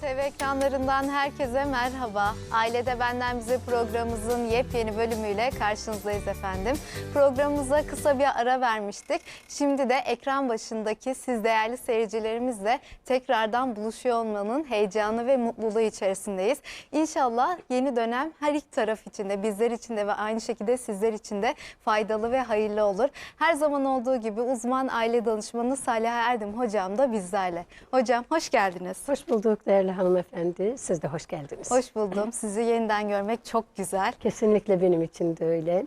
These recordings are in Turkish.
TV ekranlarından herkese merhaba. Ailede Benden Bize programımızın yepyeni bölümüyle karşınızdayız efendim. Programımıza kısa bir ara vermiştik. Şimdi de ekran başındaki siz değerli seyircilerimizle tekrardan buluşuyor olmanın heyecanı ve mutluluğu içerisindeyiz. İnşallah yeni dönem her iki taraf için de bizler için de ve aynı şekilde sizler için de faydalı ve hayırlı olur. Her zaman olduğu gibi uzman aile danışmanı Salih Erdem hocam da bizlerle. Hocam hoş geldiniz. Hoş bulduk değerli hanımefendi. Siz de hoş geldiniz. Hoş buldum. Sizi yeniden görmek çok güzel. Kesinlikle benim için de öyle.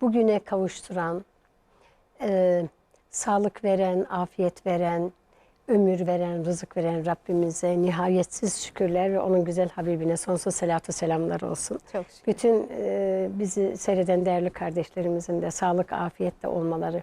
Bugüne kavuşturan, e, sağlık veren, afiyet veren, ömür veren, rızık veren Rabbimize nihayetsiz şükürler ve onun güzel Habibine sonsuz selatü selamlar olsun. Çok şükür. Bütün e, bizi seyreden değerli kardeşlerimizin de sağlık, afiyetle olmaları,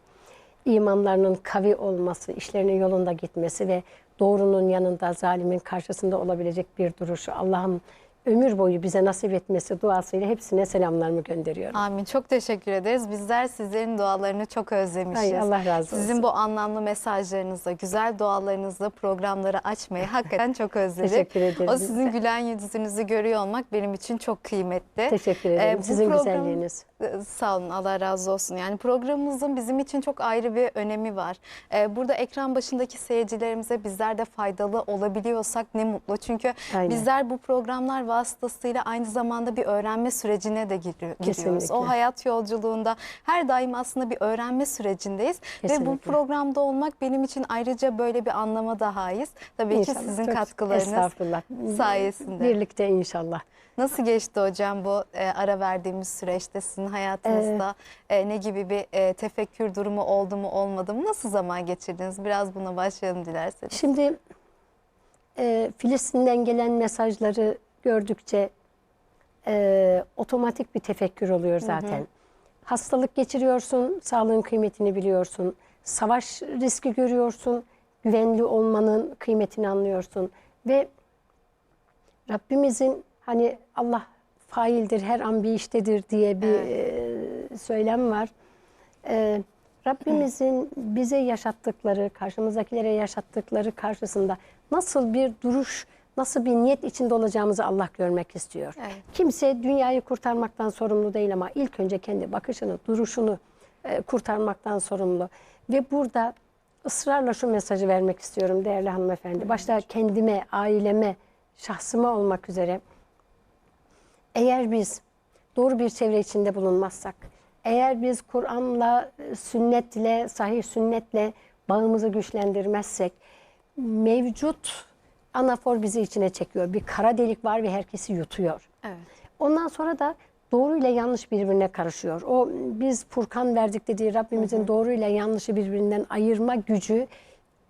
imanlarının kavi olması, işlerinin yolunda gitmesi ve doğrunun yanında, zalimin karşısında olabilecek bir duruşu Allah'ım ömür boyu bize nasip etmesi duasıyla hepsine selamlarımı gönderiyorum. Amin. Çok teşekkür ederiz. Bizler sizlerin dualarını çok özlemişiz. Ay, Allah razı olsun. Sizin bu anlamlı mesajlarınızla, güzel dualarınızla programları açmayı hakikaten çok özledik. Teşekkür ederim. O sizin gülen yüzünüzü görüyor olmak benim için çok kıymetli. Teşekkür ederim. Ee, Sizin program- güzelliğiniz. Ee, Sağ olun Allah razı olsun. Yani programımızın bizim için çok ayrı bir önemi var. Ee, Burada ekran başındaki seyircilerimize bizler de faydalı olabiliyorsak ne mutlu. Çünkü Aynen. bizler bu programlar vasıtasıyla aynı zamanda bir öğrenme sürecine de giriyor- giriyoruz. Kesinlikle. O hayat yolculuğunda her daim aslında bir öğrenme sürecindeyiz. Ve bu Kesinlikle. programda olmak benim için ayrıca böyle bir anlama da haiz. Tabii İnşallah. ki sizin Çok katkılarınız sayesinde. Birlikte inşallah. Nasıl geçti hocam bu e, ara verdiğimiz süreçte sizin hayatınızda e, ne gibi bir e, tefekkür durumu oldu mu olmadı mı? Nasıl zaman geçirdiniz? Biraz buna başlayalım dilerseniz. Şimdi e, Filistin'den gelen mesajları gördükçe e, otomatik bir tefekkür oluyor zaten. Hastalık geçiriyorsun, sağlığın kıymetini biliyorsun. Savaş riski görüyorsun, güvenli olmanın kıymetini anlıyorsun. Ve Rabbimizin hani Allah faildir, her an bir iştedir diye bir e, söylem var. E, Rabbimizin bize yaşattıkları, karşımızdakilere yaşattıkları karşısında nasıl bir duruş, nasıl bir niyet içinde olacağımızı Allah görmek istiyor. Evet. Kimse dünyayı kurtarmaktan sorumlu değil ama ilk önce kendi bakışını, duruşunu e, kurtarmaktan sorumlu. Ve burada ısrarla şu mesajı vermek istiyorum değerli hanımefendi. Başta kendime, aileme, şahsıma olmak üzere eğer biz doğru bir çevre içinde bulunmazsak, eğer biz Kur'an'la, e, sünnetle, sahih sünnetle bağımızı güçlendirmezsek, mevcut anafor bizi içine çekiyor. Bir kara delik var ve herkesi yutuyor. Evet. Ondan sonra da doğru ile yanlış birbirine karışıyor. O biz Furkan verdik dediği Rabbimizin doğru ile yanlışı birbirinden ayırma gücü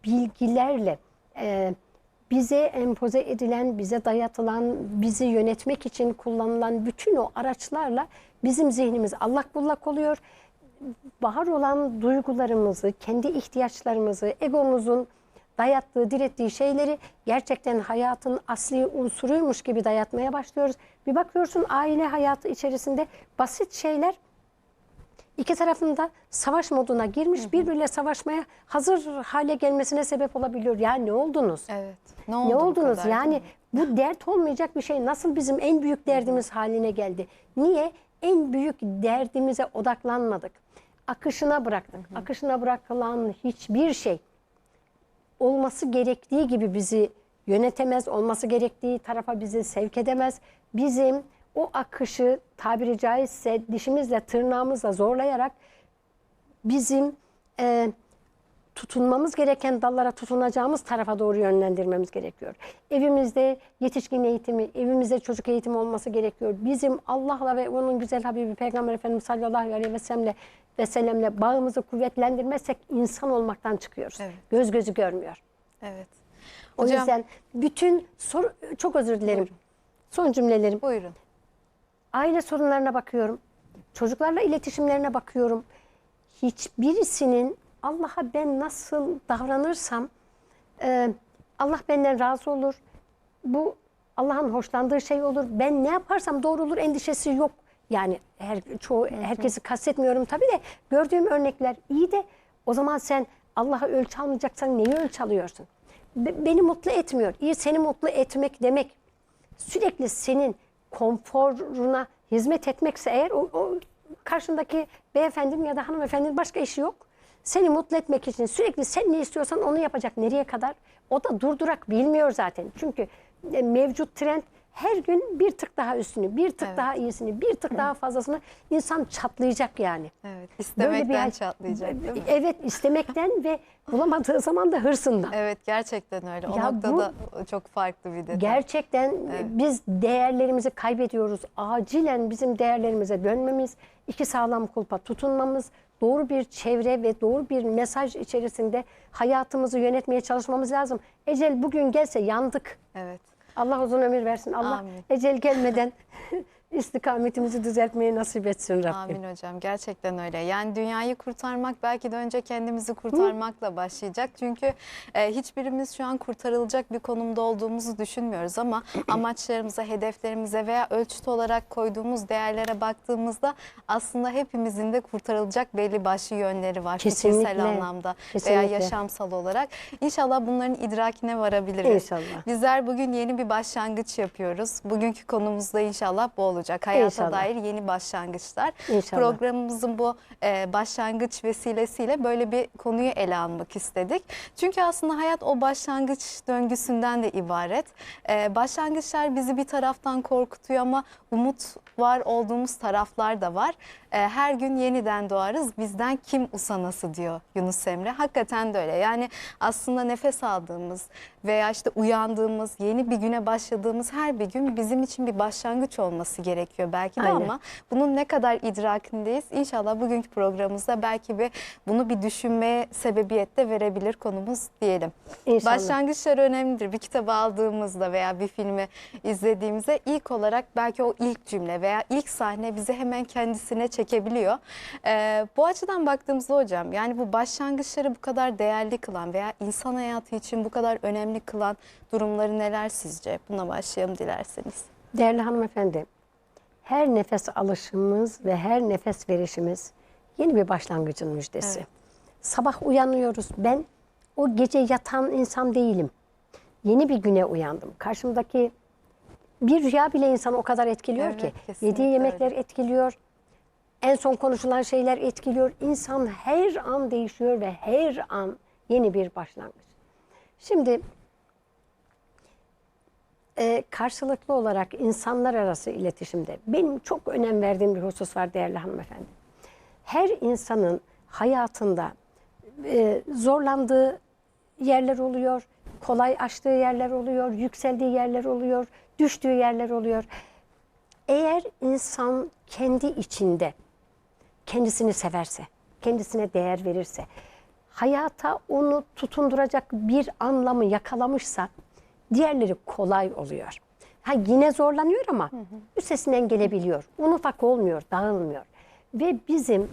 bilgilerle e, bize empoze edilen, bize dayatılan, bizi yönetmek için kullanılan bütün o araçlarla bizim zihnimiz allak bullak oluyor. Bahar olan duygularımızı, kendi ihtiyaçlarımızı, egomuzun dayattığı, direttiği şeyleri gerçekten hayatın asli unsuruymuş gibi dayatmaya başlıyoruz. Bir bakıyorsun aile hayatı içerisinde basit şeyler iki tarafında savaş moduna girmiş, birbiriyle savaşmaya hazır hale gelmesine sebep olabiliyor. Ya ne oldunuz? Evet. Ne oldu Ne oldunuz? kadar, yani bu dert olmayacak bir şey nasıl bizim en büyük derdimiz haline geldi? Niye? En büyük derdimize odaklanmadık. Akışına bıraktık. Akışına bırakılan hiçbir şey olması gerektiği gibi bizi yönetemez, olması gerektiği tarafa bizi sevk edemez. Bizim o akışı tabiri caizse dişimizle tırnağımızla zorlayarak bizim e, tutunmamız gereken dallara tutunacağımız tarafa doğru yönlendirmemiz gerekiyor. Evimizde yetişkin eğitimi, evimizde çocuk eğitimi olması gerekiyor. Bizim Allah'la ve onun güzel Habibi Peygamber Efendimiz sallallahu aleyhi ve sellemle, ve sellemle bağımızı kuvvetlendirmezsek insan olmaktan çıkıyoruz. Evet. Göz gözü görmüyor. Evet. O Hocam yüzden bütün soru, çok özür dilerim. Son cümlelerim. buyurun. Aile sorunlarına bakıyorum. Çocuklarla iletişimlerine bakıyorum. Hiçbirisinin Allah'a ben nasıl davranırsam e, Allah benden razı olur. Bu Allah'ın hoşlandığı şey olur. Ben ne yaparsam doğru olur endişesi yok. Yani her, çoğu herkesi kastetmiyorum tabii de gördüğüm örnekler iyi de o zaman sen Allah'a ölçü almayacaksan neyi ölçü alıyorsun? be- beni mutlu etmiyor. İyi seni mutlu etmek demek sürekli senin konforuna hizmet etmekse eğer o, o karşındaki beyefendinin ya da hanımefendinin başka işi yok. Seni mutlu etmek için sürekli sen ne istiyorsan onu yapacak. Nereye kadar? O da durdurak bilmiyor zaten. Çünkü e, mevcut trend her gün bir tık daha üstünü, bir tık Evet. daha iyisini, bir tık daha fazlasını insan çatlayacak yani. Evet. Böyle İstemekten hal- çatlayacak değil mi? Evet istemekten ve bulamadığı zaman da hırsından. Evet gerçekten öyle. O Ya noktada çok farklı bir detay. Gerçekten biz değerlerimizi kaybediyoruz. Acilen bizim değerlerimize dönmemiz, iki sağlam kulpa tutunmamız, doğru bir çevre ve doğru bir mesaj içerisinde hayatımızı yönetmeye çalışmamız lazım. Ecel bugün gelse yandık. Evet. Allah uzun ömür versin. Allah Amin. ecel gelmeden istikametimizi düzeltmeyi nasip etsin Rabbim. Amin hocam gerçekten öyle. Yani dünyayı kurtarmak belki de önce kendimizi kurtarmakla başlayacak. Çünkü e, hiçbirimiz şu an kurtarılacak bir konumda olduğumuzu düşünmüyoruz ama amaçlarımıza, hedeflerimize veya ölçüt olarak koyduğumuz değerlere baktığımızda aslında hepimizin de kurtarılacak belli başlı yönleri var. Kesinlikle. Fikirsel anlamda veya Kesinlikle. yaşamsal olarak. İnşallah bunların idrakine varabiliriz. İnşallah. Bizler bugün yeni bir başlangıç yapıyoruz. Bugünkü konumuz da inşallah bu olacak. Hayata İnşallah. dair yeni başlangıçlar. İnşallah. Programımızın bu e, başlangıç vesilesiyle böyle bir konuyu ele almak istedik. Çünkü aslında hayat o başlangıç döngüsünden de ibaret. E, başlangıçlar bizi bir taraftan korkutuyor ama umut var olduğumuz taraflar da var. E, her gün yeniden doğarız. Bizden kim usanası diyor Yunus Emre. Hakikaten de öyle. Yani aslında nefes aldığımız veya işte uyandığımız, yeni bir güne başladığımız her bir gün bizim için bir başlangıç olması gerekiyor belki de Aynen. ama bunun ne kadar idrakindeyiz? İnşallah bugünkü programımızda belki bir bunu bir düşünmeye sebebiyet de verebilir konumuz diyelim. İnşallah. Başlangıçlar önemlidir. Bir kitabı aldığımızda veya bir filmi izlediğimizde ilk olarak belki o ilk cümle veya ilk sahne bizi hemen kendisine çekebiliyor. Ee, bu açıdan baktığımızda hocam yani bu başlangıçları bu kadar değerli kılan veya insan hayatı için bu kadar önemli kılan durumları neler sizce? Buna başlayalım dilerseniz. Değerli hanımefendi, her nefes alışımız ve her nefes verişimiz yeni bir başlangıcın müjdesi. Evet. Sabah uyanıyoruz. Ben o gece yatan insan değilim. Yeni bir güne uyandım. Karşımdaki bir rüya bile insanı o kadar etkiliyor Evet, ki. Yediği yemekler öyle. etkiliyor. En son konuşulan şeyler etkiliyor. İnsan her an değişiyor ve her an yeni bir başlangıç. Şimdi e, karşılıklı olarak insanlar arası iletişimde benim çok önem verdiğim bir husus var değerli hanımefendi. Her insanın hayatında e, zorlandığı yerler oluyor, kolay aştığı yerler oluyor, yükseldiği yerler oluyor, düştüğü yerler oluyor. Eğer insan kendi içinde kendisini severse, kendisine değer verirse, hayata onu tutunduracak bir anlamı yakalamışsa diğerleri kolay oluyor. Ha yine zorlanıyor ama üstesinden gelebiliyor. Un ufak olmuyor, dağılmıyor. Ve bizim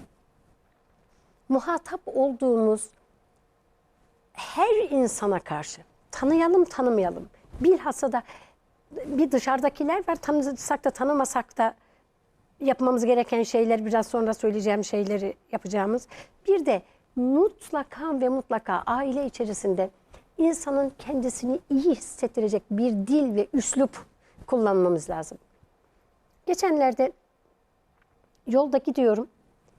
muhatap olduğumuz her insana karşı tanıyalım tanımayalım. Bilhassa da bir dışarıdakiler var tanısak da tanımasak da yapmamız gereken şeyler biraz sonra söyleyeceğim şeyleri yapacağımız. Bir de mutlaka ve mutlaka aile içerisinde insanın kendisini iyi hissettirecek bir dil ve üslup kullanmamız lazım. Geçenlerde yolda gidiyorum.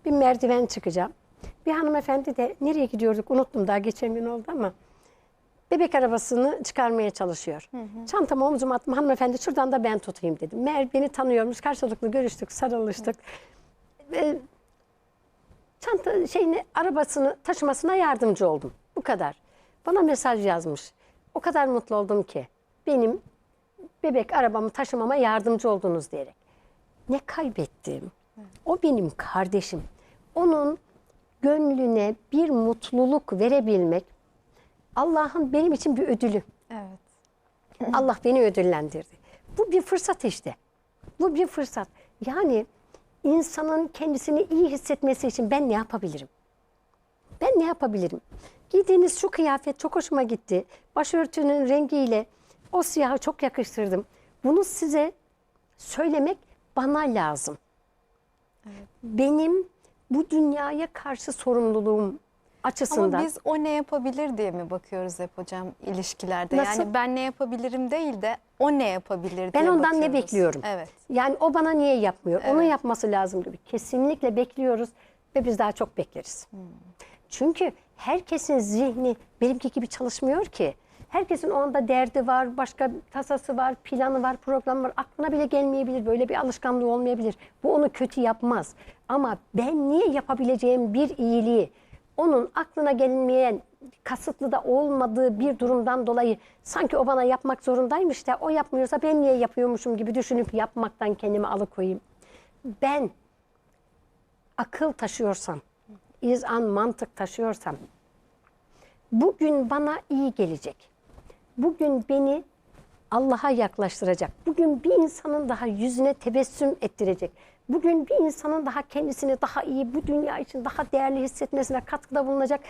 Bir merdiven çıkacağım. Bir hanımefendi de nereye gidiyorduk unuttum daha geçen gün oldu ama bebek arabasını çıkarmaya çalışıyor. Çantamı omzuma attım. Hanımefendi şuradan da ben tutayım dedim. Meğer beni tanıyormuş. Karşılıklı görüştük, sarılıştık. Ve çanta şeyini arabasını taşımasına yardımcı oldum. Bu kadar. Bana mesaj yazmış. O kadar mutlu oldum ki benim bebek arabamı taşımama yardımcı oldunuz diyerek. Ne kaybettim? O benim kardeşim. Onun gönlüne bir mutluluk verebilmek Allah'ın benim için bir ödülü. Evet. Allah beni ödüllendirdi. Bu bir fırsat işte. Bu bir fırsat. Yani insanın kendisini iyi hissetmesi için ben ne yapabilirim? Ben ne yapabilirim? Giydiğiniz şu kıyafet çok hoşuma gitti. Başörtünün rengiyle o siyahı çok yakıştırdım. Bunu size söylemek bana lazım. Benim bu dünyaya karşı sorumluluğum açısından. Ama biz o ne yapabilir diye mi bakıyoruz hep hocam ilişkilerde? Nasıl? Yani ben ne yapabilirim değil de o ne yapabilir diye Ben ondan ne bakıyoruz. bekliyorum? Evet. Yani o bana niye yapmıyor? Onun Evet. yapması lazım gibi. Kesinlikle bekliyoruz ve biz daha çok bekleriz. Çünkü herkesin zihni benimki gibi çalışmıyor ki. Herkesin o anda derdi var, başka tasası var, planı var, programı var. Aklına bile gelmeyebilir. Böyle bir alışkanlığı olmayabilir. Bu onu kötü yapmaz. Ama ben niye yapabileceğim bir iyiliği onun aklına gelmeyen, kasıtlı da olmadığı bir durumdan dolayı sanki o bana yapmak zorundaymış da o yapmıyorsa ben niye yapıyormuşum gibi düşünüp yapmaktan kendimi alıkoyayım. Ben akıl taşıyorsam, izan mantık taşıyorsam bugün bana iyi gelecek. Bugün beni Allah'a yaklaştıracak. Bugün bir insanın daha yüzüne tebessüm ettirecek. Bugün bir insanın daha kendisini daha iyi, bu dünya için daha değerli hissetmesine katkıda bulunacak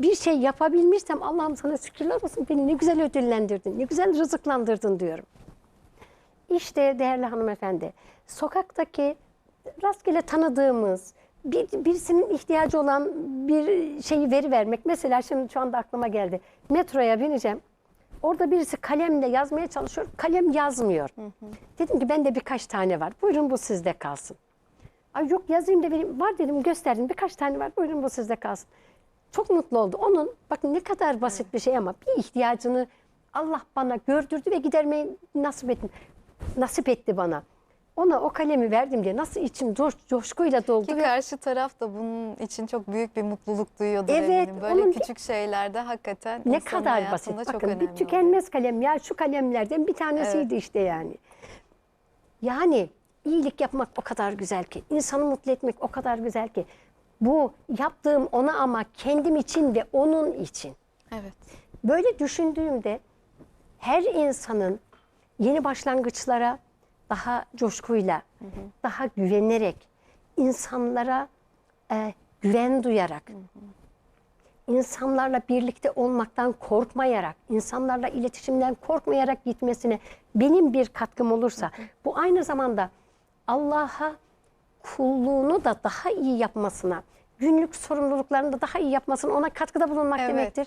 bir şey yapabilmişsem Allah'ım sana şükürler olsun beni ne güzel ödüllendirdin, ne güzel rızıklandırdın diyorum. İşte değerli hanımefendi, sokaktaki rastgele tanıdığımız, bir, birisinin ihtiyacı olan bir şeyi veri vermek. Mesela şimdi şu anda aklıma geldi. Metroya bineceğim. Orada birisi kalemle yazmaya çalışıyor. Kalem yazmıyor. Dedim ki bende birkaç tane var. Buyurun bu sizde kalsın. Ay yok yazayım da vereyim. Var dedim gösterdim. Birkaç tane var. Buyurun bu sizde kalsın. Çok mutlu oldu. Onun bakın ne kadar basit bir şey ama bir ihtiyacını Allah bana gördürdü ve gidermeyi nasip etti. Nasip etti bana. Ona o kalemi verdim diye nasıl içim coş- coşkuyla doldu. Ki ve karşı taraf da bunun için çok büyük bir mutluluk duyuyordur Evet, eminim. Böyle onun bir- küçük şeylerde hakikaten ne kadar basit. çok Bakın önemli bir oluyor. tükenmez kalem ya şu kalemlerden bir tanesiydi işte yani. Yani iyilik yapmak o kadar güzel ki, insanı mutlu etmek o kadar güzel ki. Bu yaptığım ona ama kendim için ve onun için. Evet. Böyle düşündüğümde her insanın yeni başlangıçlara daha coşkuyla, daha güvenerek, insanlara e, güven duyarak, insanlarla birlikte olmaktan korkmayarak, insanlarla iletişimden korkmayarak gitmesine benim bir katkım olursa, bu aynı zamanda Allah'a kulluğunu da daha iyi yapmasına, günlük sorumluluklarını da daha iyi yapmasına ona katkıda bulunmak Evet. demektir.